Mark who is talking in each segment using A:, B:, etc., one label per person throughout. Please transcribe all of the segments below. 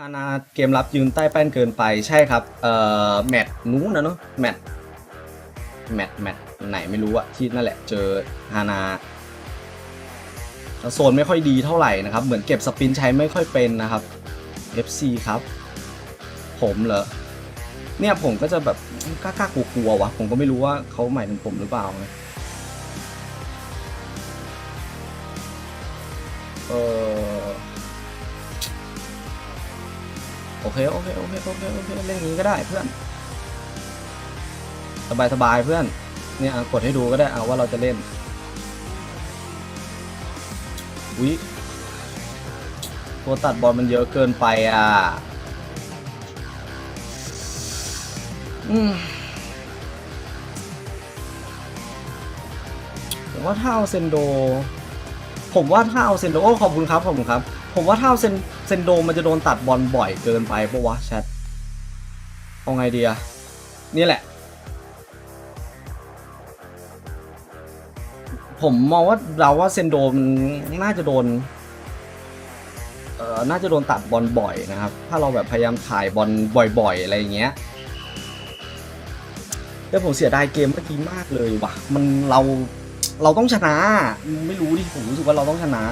A: ฮานาเกมรับยืนใต้แป้นเกินไปใช่ครับ เอ่อ แมตช์นู้นนะเนาะแมตช์แมตช์แมตช์ไหนไม่รู้อะที่นั่นแหละเจอฮานาโซนไม่ค่อยดีเท่าไหร่นะครับ เหมือนเก็บสปินใช้ไม่ค่อยเป็นนะครับ FC ครับ ผมเหรอ เนี่ยผมก็จะแบบกล้าๆกลัวๆวะ ผมก็ไม่รู้ว่าเขาหมายถึงผมหรือเปล่านะเออ โอเคโอเคโอเคโอเคโอเคเล่นอย่างนี้ก็ได้เพื่อน สบายสบายเพื่อน เนี่ยกดให้ดูก็ได้เอาว่าเราจะเล่นวิตัวตัดบอลมันเยอะเกินไปอะอผมว่าถ้าเอาเซนโด ผมว่าถ้าเอาเซนโดโอ้ขอบคุณครับขอบคุณครับ ผมว่าถ้าเอาเซน เซนโดมันจะโดนตัดบอลบ่อยเกินไปปะวะแชทเอาไงดีอะนี่แหละ ผมมองว่าเราว่าเซนโดมันน่าจะโดนเอ่อน่าจะโดนตัดบอลบ่อยนะครับ ถ้าเราแบบพยายามถ่ายบอลบ่อยๆ อะไรอย่างเงี้ยแต่ผมเสียดายเกมเมื่อกี้มากเลยว่ะ มันเราเราต้องชนะ ไม่รู้ดิผมรู้สึกว่าเราต้องชนะ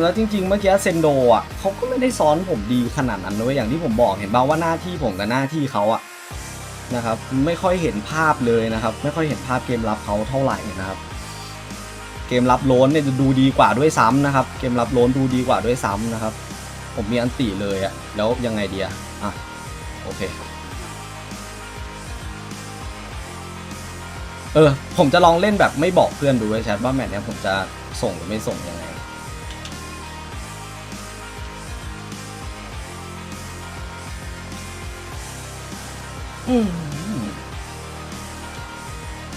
A: แล้วจริงๆ เมื่อกี้เซนโดอะเขาก็ไม่ได้ซ้อนผมดีขนาดนั้นเลยอย่างที่ผมบอกเห็นบ้างว่าหน้าที่ผมกับหน้าที่เขาอะนะครับไม่ค่อยเห็นภาพเลยนะครับ ไม่ค่อยเห็นภาพเกมรับเขาเท่าไหร่นะครับ เกมรับโล้นเนี่ยจะดูดีกว่าด้วยซ้ำนะครับ เกมรับโล้นดูดีกว่าด้วยซ้ำนะครับ ผมมีอันตีเลยอะแล้วยังไงเดีอะอะโอเคเออผมจะลองเล่นแบบไม่บอกเพื่อนดูไว้แชทว่าแมตช์เนี้ยผมจะส่งหรือไม่ส่งยังไง ไ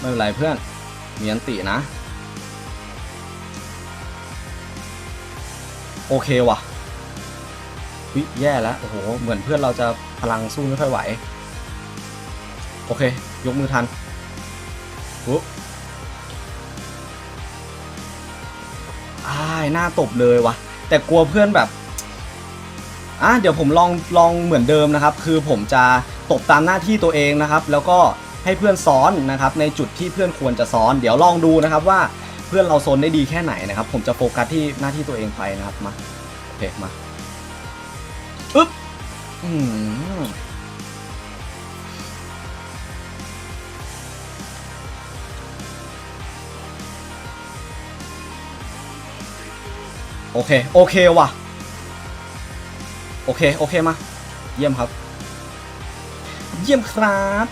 A: ม่เป็นไรเพื่อน มีอันตินะ โอเคว่ะวิแย่แล้ว โอ้โห เหมือนเพื่อนเราจะพลังสู้ไม่ค่อยไหว โอเค ยกมือทันปุ๊บอ้ายหน้าตบเลยว่ะแต่กลัวเพื่อนแบบอะเดี๋ยวผมลองลองเหมือนเดิมนะครับ คือผมจะ ตบตามหน้าที่ตัวเองนะครับ แล้วก็ให้เพื่อนซ้อนนะครับในจุดที่เพื่อนควรจะซ้อน เดี๋ยวลองดูนะครับว่าเพื่อนเราโซนได้ดีแค่ไหนนะครับ ผมจะโฟกัสที่หน้าที่ตัวเองไปนะครับมาโอเคมาอึ๊บอืมโอเค โอเคว่ะ โอเค โอเคมา เยี่ยมครับ เยี่ยมครับ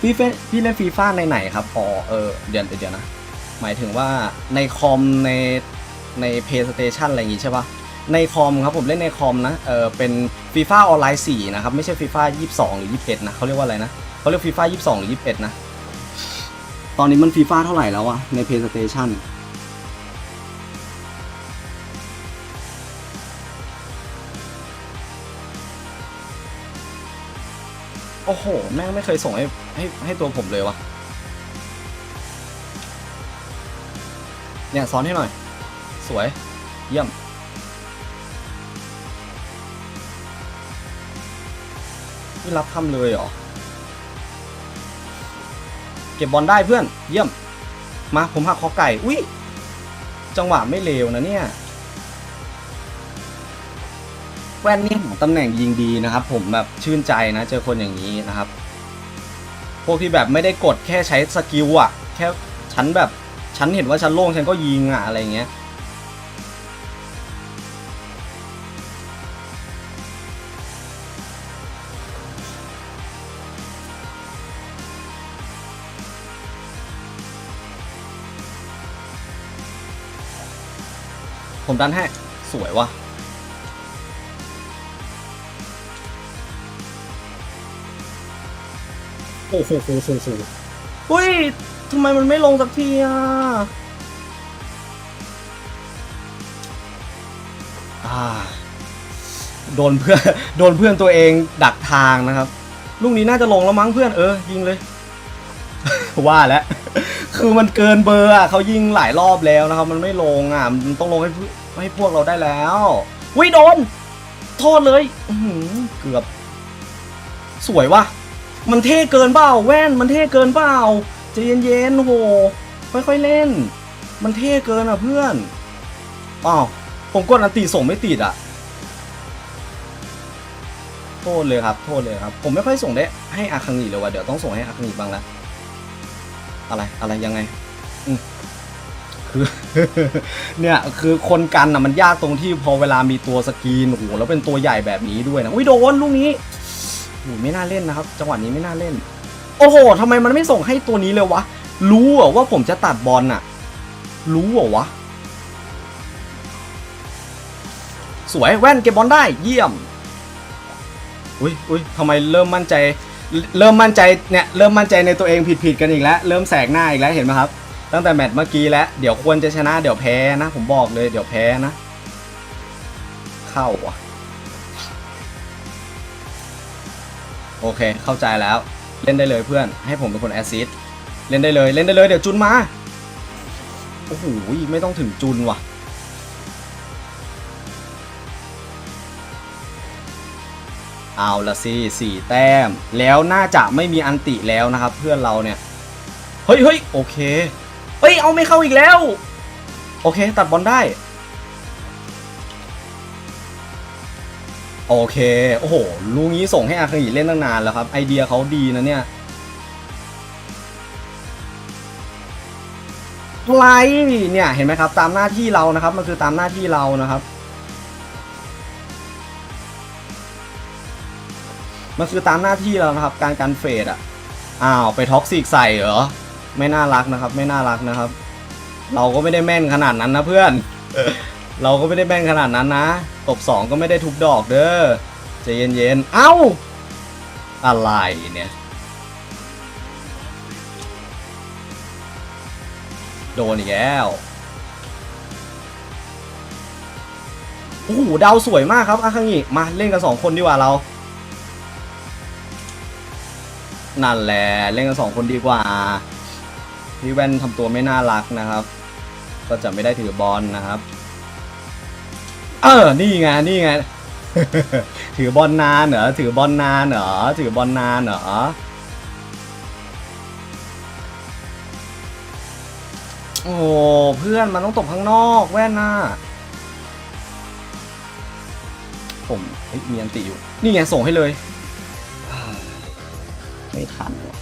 A: พี่เฟพี่เล่นฟีฟ่าในไหนครับอ๋อเออเดี๋ยวเดี๋ยวนะ หมายถึงว่าในคอมในในเพย์สเตชันอะไรอย่างงี้ใช่ปะในคอมครับผมเล่นในคอมนะเออเป็นฟีฟ่าออนไลน์4นะครับ ไม่ใช่ฟีฟ่า22 หรือ 21 นะเขาเรียกว่าอะไรนะเขาเรียกฟีฟ่า22 หรือ 21 นะ ตอนนี้มันฟีฟ่าเท่าไหร่แล้วอะในเโอ้โห แม่งไม่เคยส่งให้ให้ให้ตัวผมเลยวะเนี่ยซ้อนให้หน่อย สวย เยี่ยมนี่รับทำเลยเหรอ เก็บบอลได้เพื่อน เยี่ยม มาผมหักคอไก่ อุ้ย จังหวะไม่เลวนะเนี่ย แว่นนี่หาตำแหน่งยิงดีนะครับ ผมแบบชื่นใจนะเจอคนอย่างนี้นะครับ พวกที่แบบไม่ได้กดแค่ใช้สกิลอะแค่ฉันแบบฉันเห็นว่าฉันโล่งฉันก็ยิงอะอะไรเงี้ยผมดันให้สวยวะโอ้โหโหโหโหเฮ้ยทำไมมันไม่ลงสักทีอะอ่าโดนเพื่อนโดนเพื่อนตัวเองดักทางนะครับ ลูกนี้น่าจะลงแล้วมั้งเพื่อนเออ ยิงเลย ว่าแล้วคือมันเกินเบอร์อะเขายิงหลายรอบแล้วนะครับ มันไม่ลงอะมันต้องลงให้เพื่อให้พวกเราได้แล้ววิโดน โทษเลยเกือบ สวยว่ะ มันเท่เกินเปล่าแว่นมันเท่เกินเปล่าใจเย็นๆโหค่อยๆเล่น มันเท่เกินอะเพื่อนอ้าวผมกดอันตีส่งไม่ติดอะ โทษเลยครับ โทษเลยครับ ผมไม่ค่อยส่งได้ให้อาคังอีเลยว่ะเดี๋ยวต้องส่งให้อาคังอีบ้างละอะไรอะไรยังไงอืมคือเนี่ยคือคนกันอะมันยากตรงที่พอเวลามีตัวสกรีนโอ้โหแล้วเป็นตัวใหญ่แบบนี้ด้วยนะอุ้ยโดนลูกนี้ หไม่น่าเล่นนะครับ จังหวะนี้ไม่น่าเล่น โอ้โหทำไมมันไม่ส่งให้ตัวนี้เลยวะ รู้เหรอว่าผมจะตัดบอลน่ะ รู้เหรอวะ สวยแว่นเก็บบอลได้เยี่ยม อุ้ยอุ้ยทำไมเริ่มมั่นใจ เริ่มมั่นใจเนี่ยเริ่มมั่นใจในตัวเองผิดผิดกันอีกแล้ว เริ่มแสกหน้าอีกแล้วเห็นไหมครับ ตั้งแต่แมตช์เมื่อกี้แล้วเดี๋ยวควรจะชนะเดี๋ยวแพ้นะ ผมบอกเลยเดี๋ยวแพ้นะ เข้าว่ะ โอเค เข้าใจแล้ว เล่นได้เลยเพื่อน ให้ผมเป็นคนแอสซิสต์เล่นได้เลย เล่นได้เลย เดี๋ยวจุนมา โอ้โห ไม่ต้องถึงจุนว่ะ เอาละสิสี่แต้ม แล้วน่าจะไม่มีอันติแล้วนะครับ เพื่อนเราเนี่ย เฮ้ยเฮ้ยโอเค เฮ้ย เอาไม่เข้าอีกแล้ว โอเค ตัดบอลได้ โอเค โอ้โห ลูกนี้ส่งให้อาคาอิเล่นตั้งนานแล้วครับ ไอเดียเขาดีนะเนี่ยอะไรเนี่ย เห็นไหมครับ ตามหน้าที่เรานะครับ มันคือตามหน้าที่เรานะครับ มันคือตามหน้าที่เรานะครับ การกันเฟดอะ อ้าว ไปท็อกซิกใส่เหรอ ไม่น่ารักนะครับ ไม่น่ารักนะครับ เราก็ไม่ได้แม่นขนาดนั้นนะเพื่อน เราก็ไม่ได้แม่นขนาดนั้นนะ ตบสองก็ไม่ได้ทุบดอกเด้อใจเย็นๆ เอ้า อะไรเนี่ย โดนอีกแล้ว โอ้โห ดาวสวยมากครับอาคังิมาเล่นกันสองคนดีกว่าเรา นั่นแหละ เล่นกันสองคนดีกว่า พี่แว่นทำตัวไม่น่ารักนะครับ ก็จะไม่ได้ถือบอลนะครับ เออ นี่ไง นี่ไง ถือบอลนานเหรอ ถือบอลนานเหรอ ถือบอลนานเหรอ โอ้เพื่อนมันต้องตกข้างนอกแว่นน่ะผมมีอันติอยู่ นี่ไงส่งให้เลย ไม่ทันว่ะ